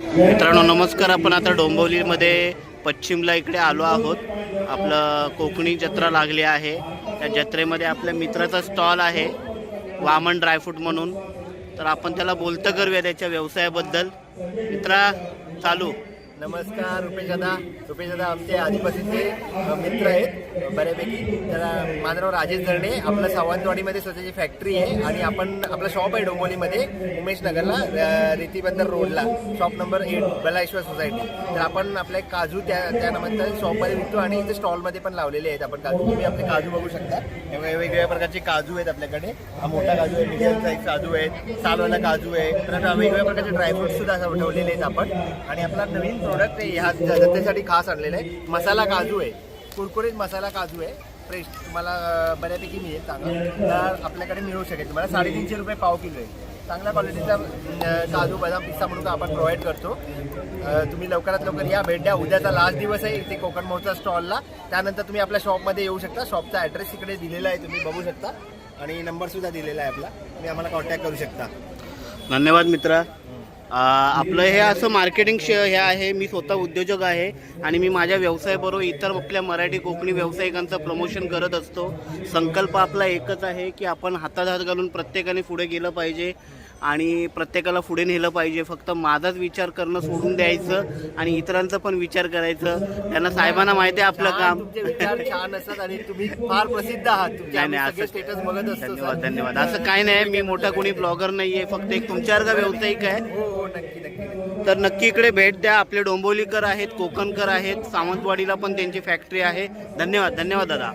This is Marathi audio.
मित्रांनो नमस्कार. आपण आता डोंबिवलीमध्ये पश्चिमला इकडे आलो आहोत. आपलं कोकणी जत्रा लागली आहे. त्या जत्रेमध्ये आपल्या मित्राचा स्टॉल आहे वामन ड्रायफ्रूट म्हणून. तर आपण त्याला बोलतं करूया त्याच्या व्यवसायाबद्दल. मित्रा चालू. नमस्कार रुपेश दादा रुपेश दादा आमचे आधीपासूनचे मित्र आहेत बऱ्यापैकी. तर माझं नाव राजेश धरणे. आपलं सावंतवाडीमध्ये स्वतःची फॅक्टरी आहे आणि आपण आपलं शॉप आहे डोंबोलीमध्ये उमेश नगरला रेतीबंदर रोडला. Shop number eight Balaishwar society तर आपण आपले काजू त्या त्यानंतर शॉपमध्ये विकतो आणि इथे स्टॉलमध्ये पण लावलेले आहेत आपण काजू. तुम्ही आपले काजू बघू शकता. वेगवेगळ्या प्रकारचे काजू आहेत आपल्याकडे. हा मोठा काजू आहे मिडियम साईज काजू आहे सालवाला काजू आहे. तर वेगवेगळ्या प्रकारचे ड्रायफ्रुट्स सुद्धा ठेवलेले आहेत आपण. आणि आपला नवीन प्रोडक्ट आहे. ह्या जनतेसाठी खास आणलेला आहे. मसाला काजू आहे. कुरकुरीत मसाला काजू आहे. फ्रेश तुम्हाला बऱ्यापैकी मिळेल चांगला. तर आपल्याकडे मिळू शकेल. तुम्हाला साडेतीनशे रुपये पाव किलो आहे. चांगल्या क्वालिटीचा काजू बदाम पिस्ता म्हणून आपण प्रोव्हाइड करतो. तुम्ही लवकरात लवकर या. भेट द्या. उद्याचा लास्ट दिवस आहे इथे कोकण महोत्सव स्टॉलला त्यानंतर तुम्ही आपल्या शॉपमध्ये येऊ शकता. शॉपचा ॲड्रेस इकडे दिलेला आहे. तुम्ही बघू शकता. आणि नंबरसुद्धा दिलेला आहे आपला. तुम्ही आम्हाला कॉन्टॅक्ट करू शकता. धन्यवाद मित्रा. आपलं हे असं मार्केटिंग श हे आहे मी स्वतः उद्योजक आहे आणि मी माझ्या व्यवसायाबरोबर इतर आपल्या मराठी कोकणी व्यावसायिकांचं प्रमोशन करत असतो. संकल्प आपला एकच आहे की आपण हातात हात घालून प्रत्येकाने पुढे गेलं पाहिजे. आणि प्रत्येकाला पुढे नेलं पाहिजे. फक्त माझाच विचार करणं सोडून द्यायचं आणि इतरांचा पण विचार करायचं. त्यांना साहेबांना माहिती आहे आपलं काम. विचार छान असतात आणि तुम्ही फार प्रसिद्ध आहात. नाही नाही असं स्टेटस बघत असतो धन्यवाद. धन्यवाद. असं काय नाही मी मोठा कोणी ब्लॉगर नाही आहे फक्त एक तुमच्यासारखा व्यावसायिक आहे. हो हो तर नक्की इकडे भेट द्या. आपले डोंबिवलीकर आहेत कोकणकर आहेत सावंतवाडीला पण त्यांची फॅक्टरी आहे. धन्यवाद धन्यवाद दादा.